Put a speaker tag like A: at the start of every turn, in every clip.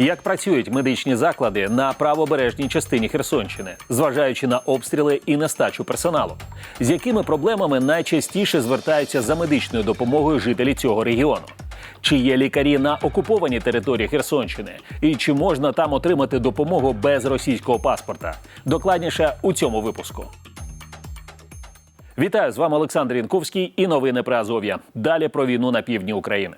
A: Як працюють медичні заклади на правобережній частині Херсонщини, зважаючи на обстріли і нестачу персоналу? З якими проблемами найчастіше звертаються за медичною допомогою жителі цього регіону? Чи є лікарі на окупованій території Херсонщини? І чи можна там отримати допомогу без російського паспорта? Докладніше у цьому випуску. Вітаю з вами Олександр Янковський і новини про Азов'я. Далі про війну на півдні України.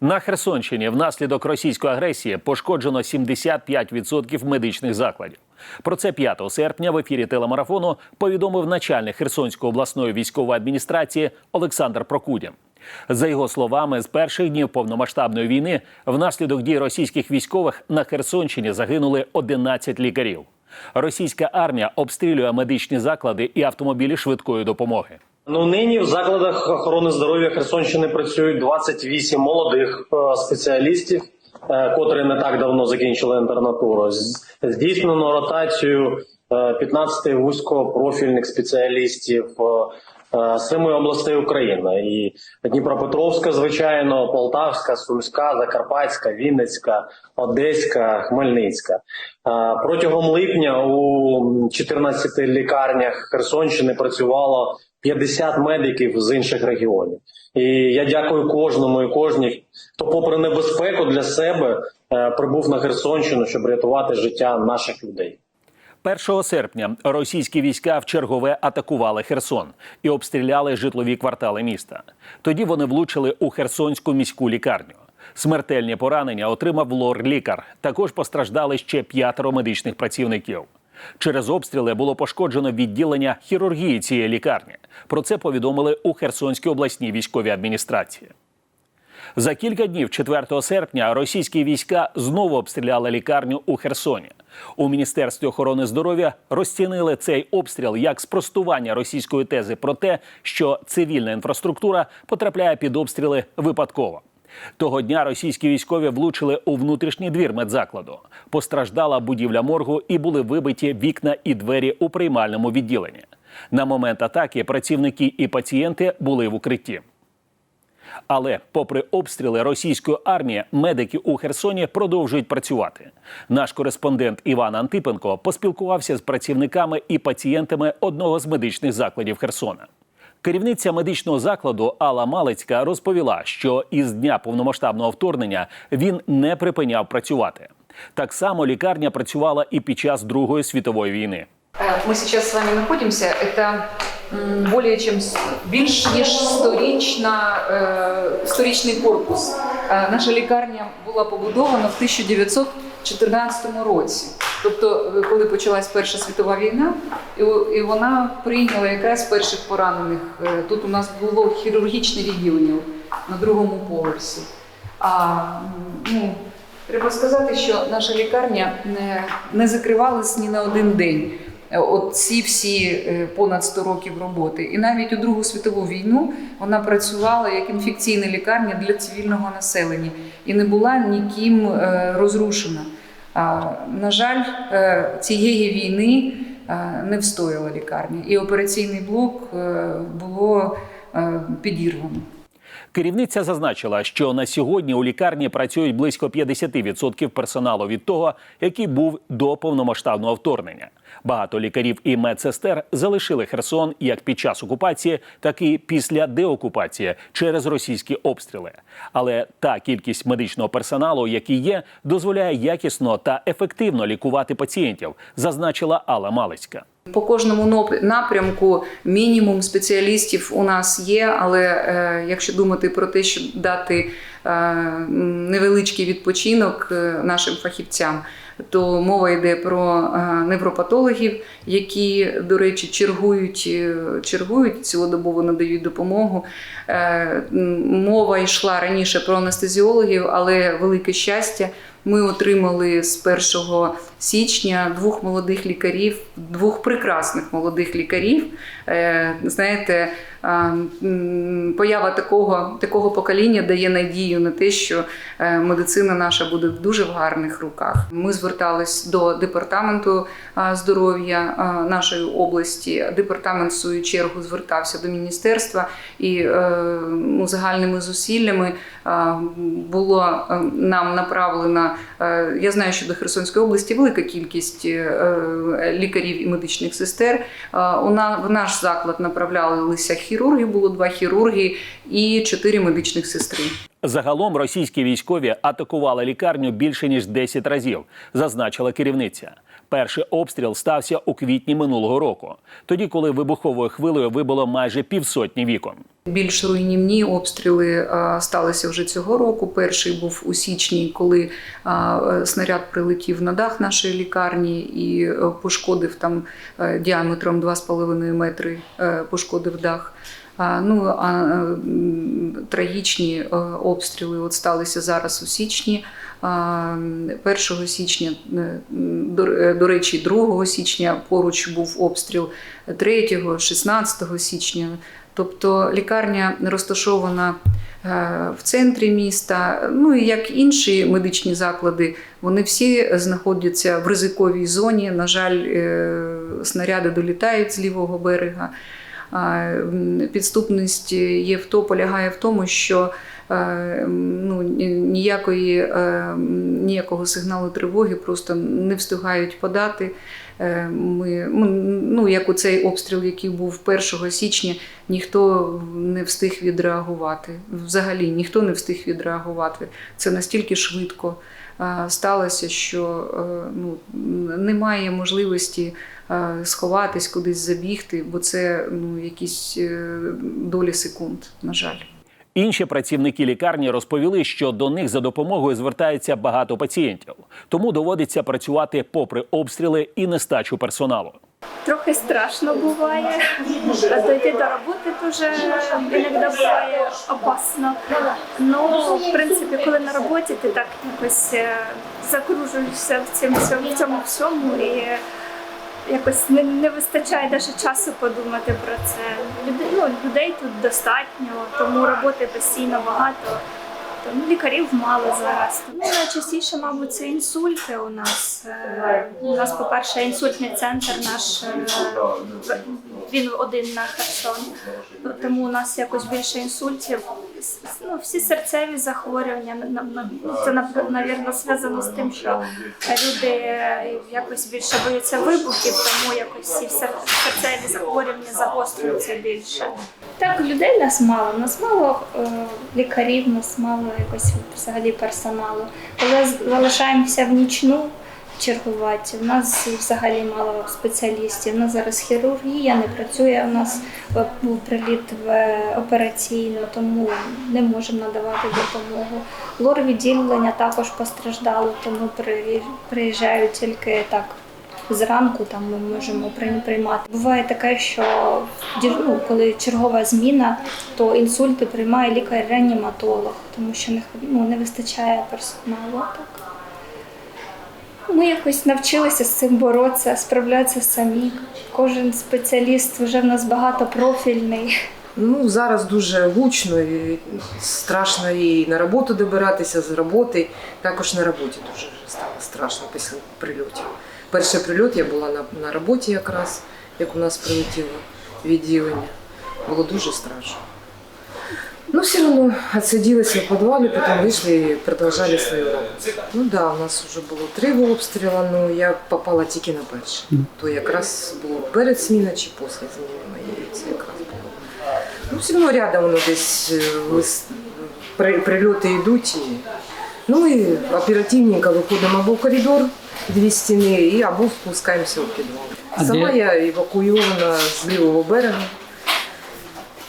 A: На Херсонщині внаслідок російської агресії пошкоджено 75% медичних закладів. Про це 5 серпня в ефірі телемарафону повідомив начальник Херсонської обласної військової адміністрації Олександр Прокудін. За його словами, з перших днів повномасштабної війни внаслідок дій російських військових на Херсонщині загинули 11 лікарів. Російська армія обстрілює медичні заклади і автомобілі швидкої допомоги.
B: Ну нині в закладах охорони здоров'я Херсонщини працюють 28 молодих е, спеціалістів, е, котрі не так давно закінчили інтернатуру. Здійснено ротацію е, 15 вузькопрофільних спеціалістів е, е, з семи областей України. І Дніпропетровська, звичайно, Полтавська, Сумська, Закарпатська, Вінницька, Одеська, Хмельницька. Протягом липня у 14 лікарнях Херсонщини працювало 50 медиків з інших регіонів. І я дякую кожному і кожній, хто, попри небезпеку для себе, е, прибув на Херсонщину, щоб рятувати життя наших людей.
A: 1 серпня російські війська в чергове атакували Херсон і обстріляли житлові квартали міста. Тоді вони влучили у Херсонську міську лікарню. Смертельні поранення отримав лор-лікар. Також постраждали ще п'ятеро медичних працівників. Через обстріли було пошкоджено відділення хірургії цієї лікарні. Про це повідомили у Херсонській обласній військовій адміністрації. За кілька днів, 4 серпня, російські війська знову обстріляли лікарню у Херсоні. У міністерстві охорони здоров'я розцінили цей обстріл як спростування російської тези про те, що цивільна інфраструктура потрапляє під обстріли випадково. Того дня російські військові влучили у внутрішній двір медзакладу. Постраждала будівля моргу і були вибиті вікна і двері у приймальному відділенні. На момент атаки працівники і пацієнти були в укритті. Але, попри обстріли російської армії, медики у Херсоні продовжують працювати. Наш кореспондент Іван Антипенко поспілкувався з працівниками і пацієнтами одного з медичних закладів Херсона. Керівниця медичного закладу Алла Малицька розповіла, що із дня повномасштабного вторгнення він не припиняв працювати. Так само лікарня працювала і під час Другої світової війни.
C: Э, Мы сейчас с вами находимся. Это м, более чем с- більш ніж сторічна, е, сторічний корпус. Е, Наша лікарня була побудована в 1914 році. Тобто, е, коли почалась Перша світова війна, і вона прийняла якраз перших поранених. Е, Тут у нас було хірургічне відділення на другому поверсі. А ну, треба сказати, що наша лікарня не, не закривалась ні на один день. Е, От ці всі понад 100 років роботи. І навіть у Другу світову війну вона працювала як інфекційна лікарня для цивільного населення і не була ніким розрушена. На жаль, е, цієї війни е, не встояла лікарня, і операційний блок е, було підірвано.
A: Керівниця зазначила, що на сьогодні у лікарні працюють близько 50% персоналу від того, який був до повномасштабного вторгнення. Багато лікарів і медсестер залишили Херсон як під час окупації, так і після деокупації через російські обстріли. Але та кількість медичного персоналу, який є, дозволяє якісно та ефективно лікувати пацієнтів, зазначила Алла Малицька.
C: По кожному напрямку мінімум спеціалістів у нас є, але е, якщо думати про те, щоб дати е, невеличкий відпочинок е, нашим фахівцям, то мова йде про невропатологів, які, до речі, чергують, чергують цілодобово надають допомогу. Мова йшла раніше про анестезіологів, але велике щастя. Ми отримали з 1 січня двох молодих лікарів, двох прекрасних молодих лікарів. Е, Знаєте, поява такого, такого покоління дає надію на те, що е, медицина наша буде в дуже в гарних руках. Ми звертались до департаменту здоров'я нашої області. Департамент в свою чергу звертався до міністерства і е, загальними зусиллями було е, нам направлено. Е, Я знаю, що до Херсонської області велика кількість е, лікарів і медичних сестер. Е, в наш заклад направлялися хірурги, було два хірурги і чотири медичних сестри.
A: Загалом російські військові атакували лікарню більше ніж 10 разів, зазначила керівниця. Перший обстріл стався у квітні минулого року, тоді, коли вибуховою хвилею вибило майже півсотні вікон.
C: Більш руйнівні обстріли е, сталися вже цього року. Перший був у січні, коли е, снаряд прилетів на дах нашої лікарні і е, пошкодив там діаметром 2,5 метри, пошкодив дах. Ну трагічні е, обстріли от сталися зараз у січні. 1 січня, е, до, е, речі, 2 січня поруч був обстріл 3, 16 січня. Тобто лікарня розташована в центрі міста. Ну і як інші медичні заклади, вони всі знаходяться в ризиковій зоні. На жаль, снаряди долітають з лівого берега. Підступність є в то, полягає в тому, що е, ну, ніякої, е, ніякого сигналу тривоги просто не встигають подати. Е, Ми, ну, ну, як у цей обстріл, який був 1 січня, ніхто не встиг відреагувати. Взагалі ніхто не встиг відреагувати. Це настільки швидко сталося, що е, ну, немає можливості е, сховатись, кудись забігти, бо це ну, якісь е, долі секунд, на жаль.
A: Інші працівники лікарні розповіли, що до них за допомогою звертається багато пацієнтів, тому доводиться працювати попри обстріли і нестачу персоналу.
D: Трохи страшно буває. А дойти до роботи дуже іноді буває опасно. Ну, в принципі, коли на роботі, ти так якось е, закружуєшся в цьому, всьому- в цьому всьому і якось не, не вистачає навіть часу подумати про це. Люди, ну, людей тут достатньо, тому роботи постійно багато. Тому лікарів мало зараз. Ну, найчастіше, мабуть, це інсульти у нас. Е, У нас, по-перше, інсультний центр наш е, він один на Херсон. Тому у нас якось більше інсультів. Ну, всі серцеві захворювання. Це навірно зв'язано з тим, що люди е, якось більше бояться вибухів, тому якось всі серцеві захворювання загострюються більше. Так, людей нас мало. Нас мало е, лікарів, нас мало якось взагалі персоналу. Коли залишаємося в нічну чергувати, у нас взагалі мало спеціалістів. У нас зараз хірургія не працює. У нас е, був приліт в е, операційну, тому не можемо надавати допомогу. Лор відділення також постраждало, тому при- приїжджають тільки так зранку там ми можемо прийм- приймати. Буває таке, що ну, коли чергова зміна, то інсульти приймає лікар-реаніматолог, тому що не, ну, не вистачає персоналу. Так. Ми якось навчилися з цим боротися, справлятися самі. Кожен спеціаліст вже в нас багатопрофільний.
E: Ну, зараз дуже гучно і страшно і на роботу добиратися з роботи. Також на роботі дуже стало страшно після прильотів. Перший прильот я була на, на роботі якраз, як у нас прилетіло відділення. Було дуже страшно. Ну, все одно отсиділися в підвалі, потім вийшли і продовжували свою роботу. Ну так, да, у нас вже було три обстріли, але я попала тільки на перший. То якраз було перед зміною чи після зміни моєї. Це якраз було. Ну, все одно рядом воно десь е, при- прильоти йдуть. І... Ну і оперативненько виходимо або в коридор, дві стіни, і або спускаємося у підвал.
F: А
E: Сама
F: де-
E: я евакуйована з лівого берега.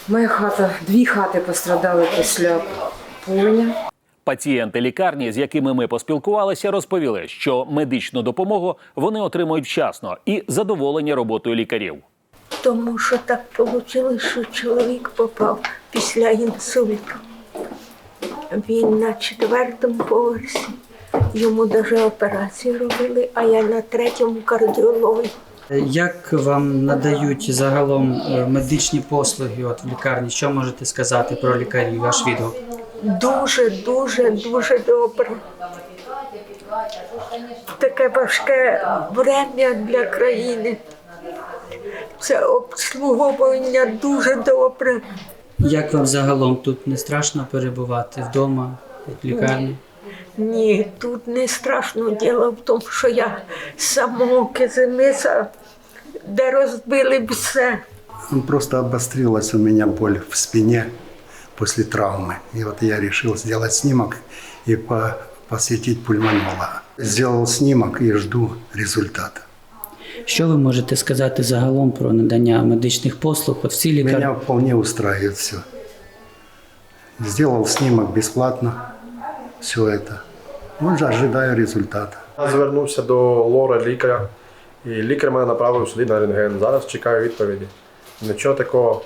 E: Моя хата, дві хати пострадали після полення.
A: Пацієнти лікарні, з якими ми поспілкувалися, розповіли, що медичну допомогу вони отримують вчасно і задоволені роботою лікарів.
G: Тому що так вийшло, що чоловік попав після інсульту. Він на четвертому поверсі. Йому навіть операцію робили, а я на третьому кардіології.
F: Як вам надають загалом е, медичні послуги от в лікарні? Що можете сказати про лікарів? Ваш відгук?
G: Дуже, дуже, дуже добре. Таке важке время для країни. Це обслуговування дуже добре.
F: Як вам загалом тут не страшно перебувати вдома, в лікарні?
G: Ні, тут не страшно. Діло в тому, що я з самого Кизимиса, де розбили б все.
H: Просто обострилась у меня боль в спине после травмы. И вот я решил сделать снимок и по- посетить пульмонолога. Сделал снимок и жду результата.
F: Що ви можете сказати загалом про надання медичних послуг от в цій лікарні?
H: Меня вполне устраивает все. Сделал снимок бесплатно. Все это. Ну, же ожидаю результата.
I: Я звернувся до лора лікаря, і лікар мене направив сюди на рентген. Зараз чекаю відповіді. Нічого такого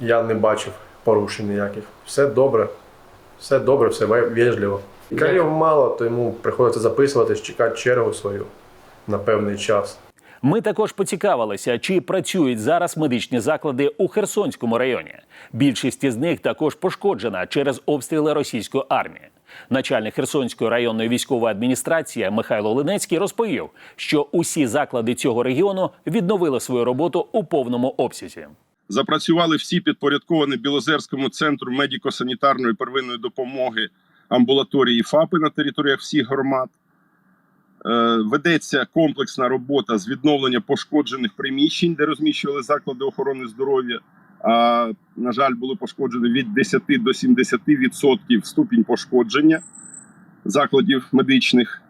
I: я не бачив порушень ніяких. Все добре, все добре, все вежливо. Лікарів мало, тому приходиться записуватись, чекати чергу свою на певний час.
A: Ми також поцікавилися, чи працюють зараз медичні заклади у Херсонському районі. Більшість із них також пошкоджена через обстріли російської армії. Начальник Херсонської районної військової адміністрації Михайло Линецький розповів, що усі заклади цього регіону відновили свою роботу у повному обсязі.
J: Запрацювали всі підпорядковані Білозерському центру медико-санітарної первинної допомоги амбулаторії ФАПи на територіях всіх громад. Е, Ведеться комплексна робота з відновлення пошкоджених приміщень, де розміщували заклади охорони здоров'я. А, на жаль, були пошкоджені від 10 до 70% ступінь пошкодження закладів медичних.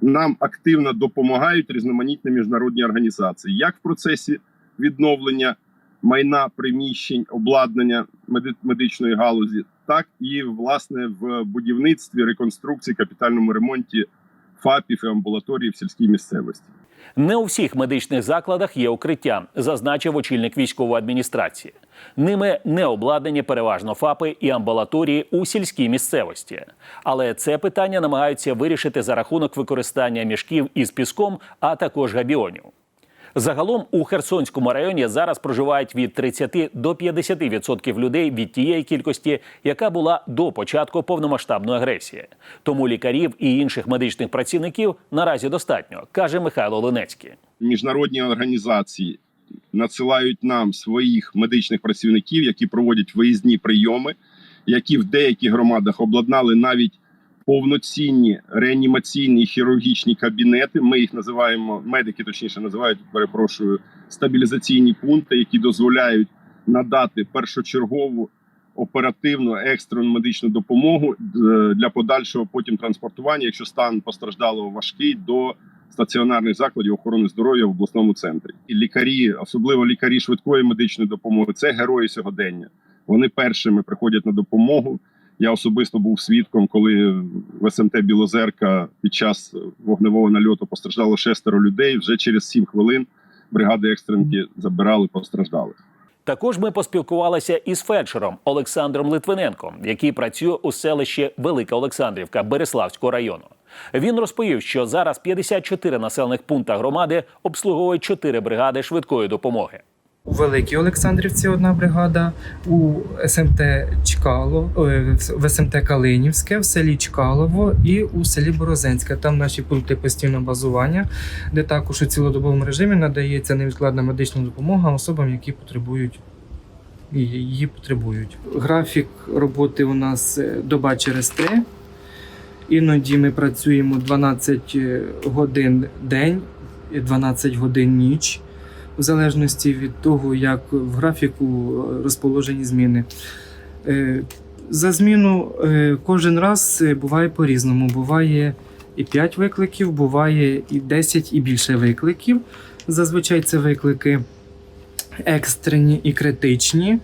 J: Нам активно допомагають різноманітні міжнародні організації, як в процесі відновлення майна приміщень, обладнання медичної галузі, так і власне в будівництві, реконструкції, капітальному ремонті ФАПів і амбулаторій в сільській місцевості.
A: Не у всіх медичних закладах є укриття, зазначив очільник військової адміністрації. Ними не обладнані переважно ФАПи і амбулаторії у сільській місцевості. Але це питання намагаються вирішити за рахунок використання мішків із піском, а також габіонів. Загалом у Херсонському районі зараз проживають від 30 до 50% людей від тієї кількості, яка була до початку повномасштабної агресії. Тому лікарів і інших медичних працівників наразі достатньо, каже Михайло Линецький.
J: Міжнародні організації надсилають нам своїх медичних працівників, які проводять виїзні прийоми, які в деяких громадах обладнали навіть повноцінні реанімаційні хірургічні кабінети. Ми їх називаємо медики, точніше називають, перепрошую, стабілізаційні пункти, які дозволяють надати першочергову оперативну екстрену медичну допомогу е, для подальшого потім транспортування, якщо стан постраждалого важкий до стаціонарних закладів охорони здоров'я в обласному центрі. І лікарі, особливо лікарі швидкої медичної допомоги, це герої сьогодення. Вони першими приходять на допомогу. Я особисто був свідком, коли в СМТ Білозерка під час вогневого нальоту постраждало шестеро людей. Вже через сім хвилин бригади екстренки забирали постраждалих.
A: Також ми поспілкувалися із фельдшером Олександром Литвиненком, який працює у селищі Велика Олександрівка Береславського району. Він розповів, що зараз 54 населених пункта громади обслуговують 4 бригади швидкої допомоги.
K: У Великій Олександрівці одна бригада, у СМТ Чкало, е, в СМТ Калинівське, в селі Чкалово і у селі Борозенське. Там наші пункти постійного базування, де також у цілодобовому режимі надається невідкладна медична допомога особам, які потребують її потребують. Графік роботи у нас е, доба через три. Іноді ми працюємо 12 годин день, і 12 годин ніч в залежності від того, як в графіку розположені зміни. Е, За зміну е, кожен раз е, буває по-різному. Буває і 5 викликів, буває і 10 і більше викликів. Зазвичай це виклики екстрені і критичні.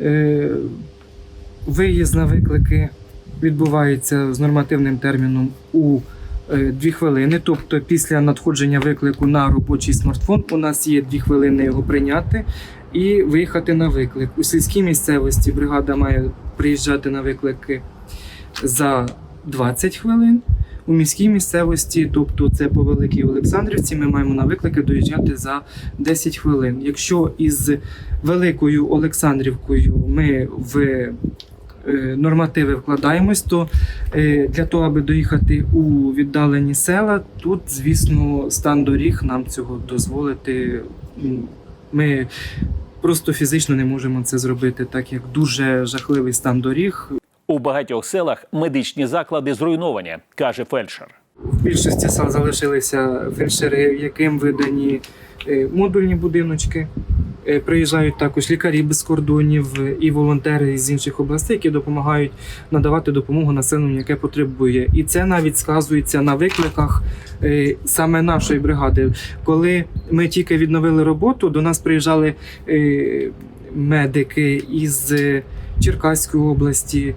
K: Е, Виїзд на виклики відбувається з нормативним терміном у е, дві хвилини. Тобто, після надходження виклику на робочий смартфон у нас є дві хвилини його прийняти і виїхати на виклик. У сільській місцевості бригада має приїжджати на виклики за 20 хвилин. У міській місцевості, тобто це по Великій Олександрівці, ми маємо на виклики доїжджати за 10 хвилин. Якщо із Великою Олександрівкою ми в нормативи вкладаємось, то е, для того, аби доїхати у віддалені села, тут, звісно, стан доріг нам цього дозволити. Ми просто фізично не можемо це зробити, так як дуже жахливий стан доріг.
A: У багатьох селах медичні заклади зруйновані, каже фельдшер.
K: В більшості сел залишилися фельдшери, яким видані е, модульні будиночки. Е, Приїжджають також лікарі без кордонів і волонтери з інших областей, які допомагають надавати допомогу населенню, яке потребує. І це навіть сказується на викликах е, саме нашої бригади. Коли ми тільки відновили роботу, до нас приїжджали е, медики із е, Черкаської області,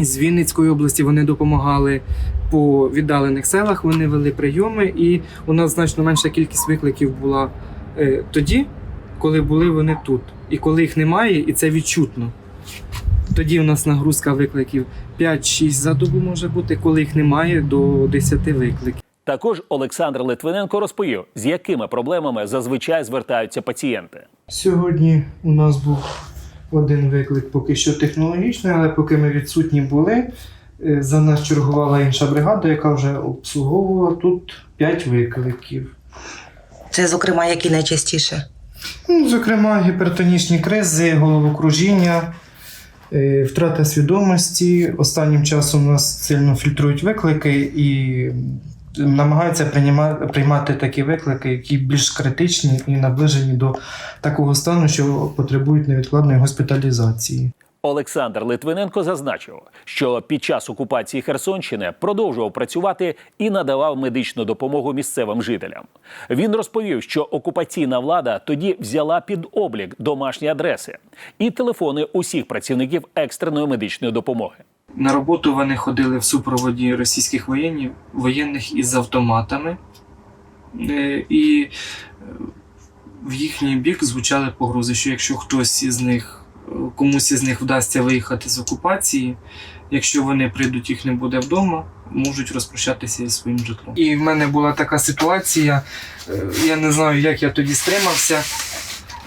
K: з Вінницької області. Вони допомагали по віддалених селах. Вони вели прийоми, і у нас значно менша кількість викликів була е, тоді, коли були вони тут. І коли їх немає, і це відчутно. Тоді у нас нагрузка викликів 5-6 за добу може бути, коли їх немає до 10 викликів.
A: Також Олександр Литвиненко розповів, з якими проблемами зазвичай звертаються пацієнти.
K: Сьогодні у нас був один виклик поки що технологічний, але поки ми відсутні були, е, за нас чергувала інша бригада, яка вже обслуговувала тут 5 викликів.
L: Це, зокрема, які найчастіше.
K: Ну, Зокрема, гіпертонічні кризи, головокружіння, е, втрата свідомості. Останнім часом у нас сильно фільтрують виклики і намагаються приймати, приймати такі виклики, які більш критичні і наближені до такого стану, що потребують невідкладної госпіталізації.
A: Олександр Литвиненко зазначив, що під час окупації Херсонщини продовжував працювати і надавав медичну допомогу місцевим жителям. Він розповів, що окупаційна влада тоді взяла під облік домашні адреси і телефони усіх працівників екстреної медичної допомоги.
K: На роботу вони ходили в супроводі російських воєнів, воєнних із автоматами, Е, і в їхній бік звучали погрози, що якщо хтось із них, комусь із них вдасться виїхати з окупації, якщо вони прийдуть, їх не буде вдома, можуть розпрощатися із своїм житлом. І в мене була така ситуація, е, я не знаю, як я тоді стримався,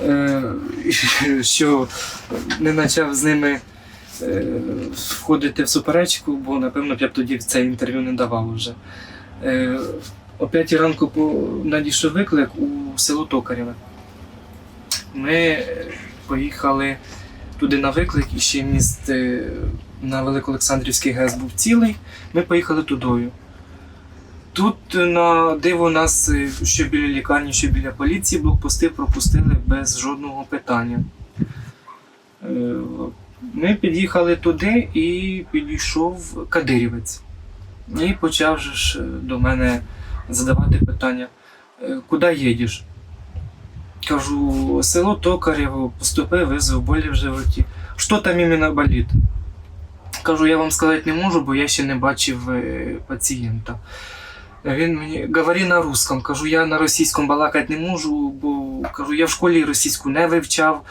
K: е, що не почав з ними е, входити в суперечку, бо напевно я б тоді це інтерв'ю не давав вже. О п'ятій ранку по- надійшов виклик у село Токарєве. Ми поїхали туди на виклик, і ще міст е, на Великоолександрівський ГЕС був цілий. Ми поїхали тудою. Тут е, на диво нас е, що біля лікарні, що біля поліції блокпости пропустили без жодного питання. Ми під'їхали туди і підійшов кадирівець. І почав же ж до мене задавати питання: «Е, куди їдеш? Кажу, село Токарєво, поступив визов болі в животі. Що там іменно болить? Кажу, я вам сказати не можу, бо я ще не бачив е, пацієнта. Він мені говори на русском. Кажу, я на російському балакати не можу, бо кажу, я в школі російську не вивчав.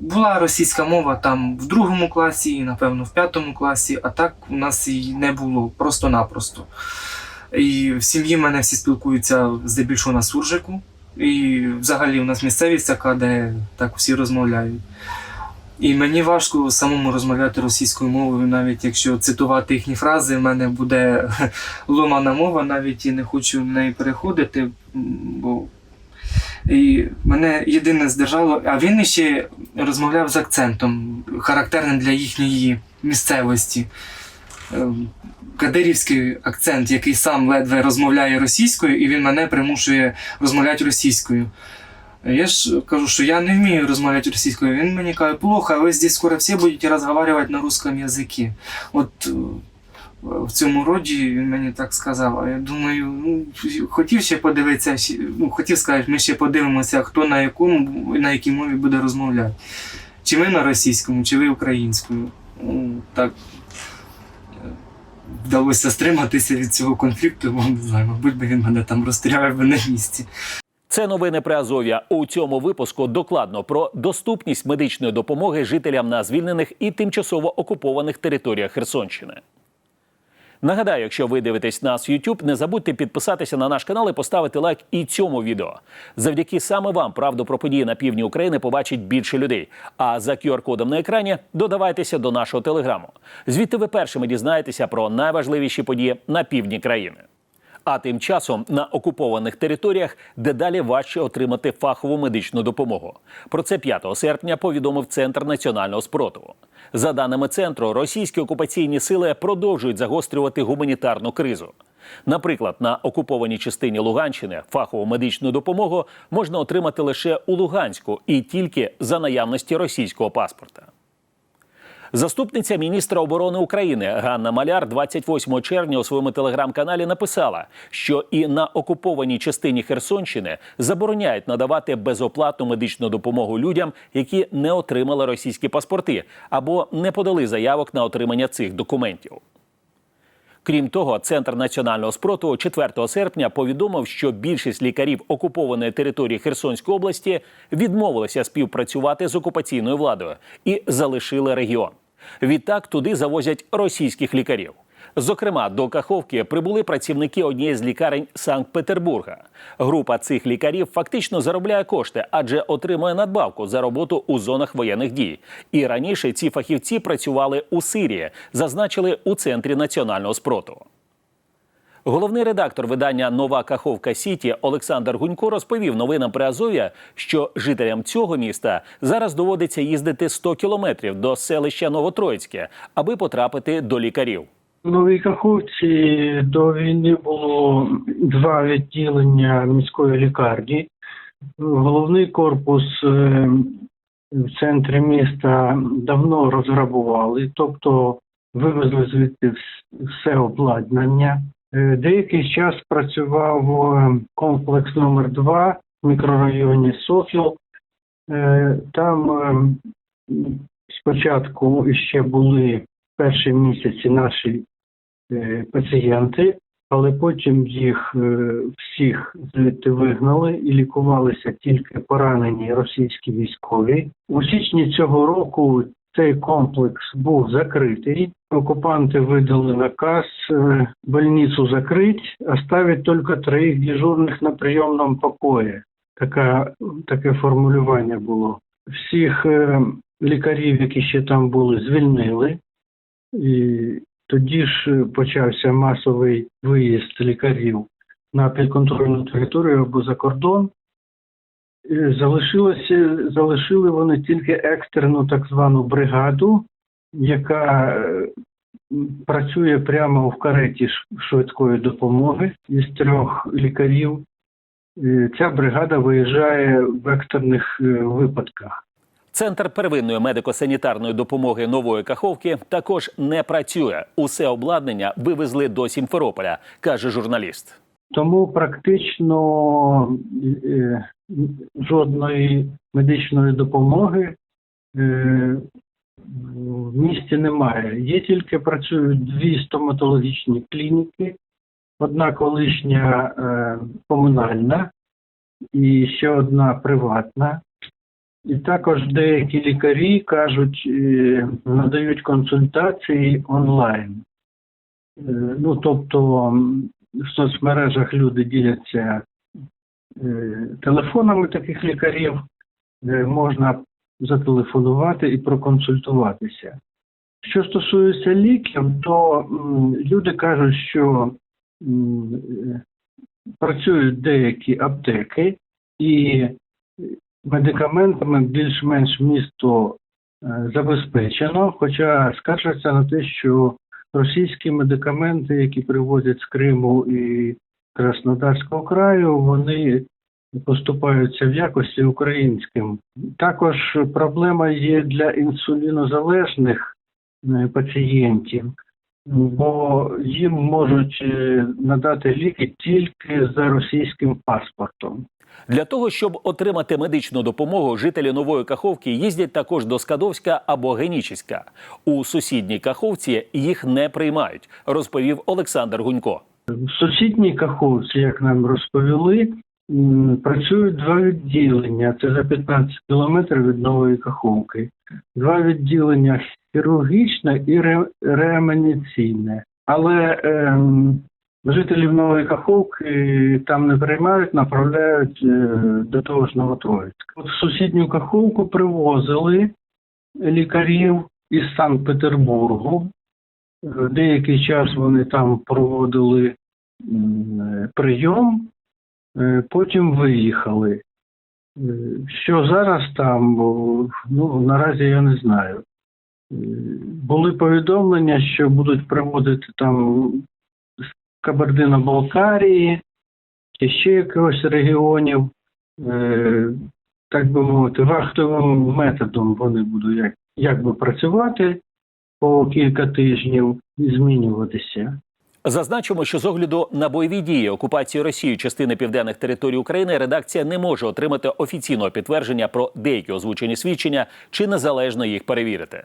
K: Була російська мова там в другому класі, напевно, в п'ятому класі, а так у нас її не було просто-напросто. І в сім'ї мене всі спілкуються здебільшого на суржику. І взагалі у нас місцевість така, де так всі розмовляють. І мені важко самому розмовляти російською мовою, навіть якщо цитувати їхні фрази, в мене буде ломана мова, навіть і не хочу в неї переходити, бо і мене єдине здержало, а він ще розмовляв з акцентом, характерним для їхньої місцевості. Ем, Кадирівський акцент, який сам ледве розмовляє російською, і він мене примушує розмовляти російською. Я ж кажу, що я не вмію розмовляти російською. Він мені каже, плохо, ви здесь скоро всі будете розмовляти на русском язикі. От е, в цьому роді він мені так сказав. А я думаю, ну, хотів ще подивитися, ну, хотів сказати, ми ще подивимося, хто на якому, на якій мові буде розмовляти. Чи ми на російському, чи ви українською. Ну, так вдалося стриматися від цього конфлікту, бо не знаю, мабуть, би він мене там розстріляв би на місці.
A: Це новини при Азов'я. У цьому випуску докладно про доступність медичної допомоги жителям на звільнених і тимчасово окупованих територіях Херсонщини. Нагадаю, якщо ви дивитесь нас в YouTube, не забудьте підписатися на наш канал і поставити лайк і цьому відео. Завдяки саме вам правду про події на півдні України побачить більше людей. А за QR-кодом на екрані додавайтеся до нашого телеграму. Звідти ви першими дізнаєтеся про найважливіші події на півдні країни. А тим часом на окупованих територіях дедалі важче отримати фахову медичну допомогу. Про це 5 серпня повідомив Центр національного спротиву. За даними центру, російські окупаційні сили продовжують загострювати гуманітарну кризу. Наприклад, на окупованій частині Луганщини фахову медичну допомогу можна отримати лише у Луганську і тільки за наявності російського паспорта. Заступниця міністра оборони України Ганна Маляр 28 червня у своєму телеграм-каналі написала, що і на окупованій частині Херсонщини забороняють надавати безоплатну медичну допомогу людям, які не отримали російські паспорти або не подали заявок на отримання цих документів. Крім того, Центр національного спротиву 4 серпня повідомив, що більшість лікарів окупованої території Херсонської області відмовилися співпрацювати з окупаційною владою і залишили регіон. Відтак туди завозять російських лікарів. Зокрема, до Каховки прибули працівники однієї з лікарень Санкт-Петербурга. Група цих лікарів фактично заробляє кошти, адже отримує надбавку за роботу у зонах воєнних дій. І раніше ці фахівці працювали у Сирії, зазначили у центрі національного спротиву. Головний редактор видання Нова Каховка Сіті Олександр Гунько розповів новинам при Азов'я, що жителям цього міста зараз доводиться їздити 100 кілометрів до селища Новотроїцьке, аби потрапити до лікарів.
M: В Новій Каховці до війни було два відділення міської лікарні. Головний корпус е, в центрі міста давно розграбували, тобто вивезли звідти все обладнання. Е, Деякий час працював е, комплекс номер 2 в мікрорайоні Софіл. Е, Там спочатку ще були перші місяці наші пацієнти, але потім їх всіх звідти вигнали і лікувалися тільки поранені російські військові. У січні цього року цей комплекс був закритий. Окупанти видали наказ е, больницю закрыть, оставить только троих на прийомному покої. Така, таке формулювання було. Всіх е, лікарів, які ще там були, звільнили. І тоді ж почався масовий виїзд лікарів на підконтрольну територію або за кордон. Залишилося, залишили вони тільки екстрену так звану бригаду, яка е, працює прямо в кареті швидкої допомоги із трьох лікарів. Ця бригада виїжджає в екстрених е, випадках.
A: Центр первинної медико-санітарної допомоги нової Каховки також не працює. Усе обладнання вивезли до Сімферополя, каже журналіст.
M: Тому практично е, жодної медичної допомоги е, в місті немає. Є тільки працюють дві стоматологічні клініки, одна колишня е, комунальна і ще одна приватна. І також деякі лікарі кажуть, надають консультації онлайн. Ну, тобто в соцмережах люди діляться е, телефонами таких лікарів, можна зателефонувати і проконсультуватися. Що стосується ліків, то люди кажуть, що працюють деякі аптеки і медикаментами більш-менш місто е, забезпечено, хоча скаржаться на те, що російські медикаменти, які привозять з Криму і Краснодарського краю, вони поступаються в якості українським. Також проблема є для інсулінозалежних е, пацієнтів, бо їм можуть е, надати ліки тільки за російським паспортом.
A: Для того щоб отримати медичну допомогу, жителі нової Каховки їздять також до Скадовська або Генічеська. У сусідній Каховці їх не приймають, розповів Олександр Гунько.
M: В сусідній Каховці, як нам розповіли, працюють два відділення. Це за 15 кілометрів від Нової Каховки. Два відділення хірургічне і ре- реанімаційне. але ем, жителів Нової Каховки там не приймають, направляють е, до того ж Новотроїцька. От в сусідню Каховку привозили лікарів із Санкт-Петербургу. Е, Деякий час вони там проводили е, прийом, потім виїхали. Що зараз там, ну наразі я не знаю. Були повідомлення, що будуть приводити там Кабардино-Балкарії чи ще якогось регіонів, е, так би мовити, вахтовим методом вони будуть як, якби працювати по кілька тижнів і змінюватися.
A: Зазначимо, що з огляду на бойові дії окупації Росією частини південних територій України редакція не може отримати офіційного підтвердження про деякі озвучені свідчення чи незалежно їх перевірити.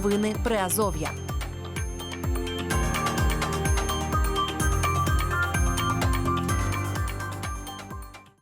N: Новини Приазов'я.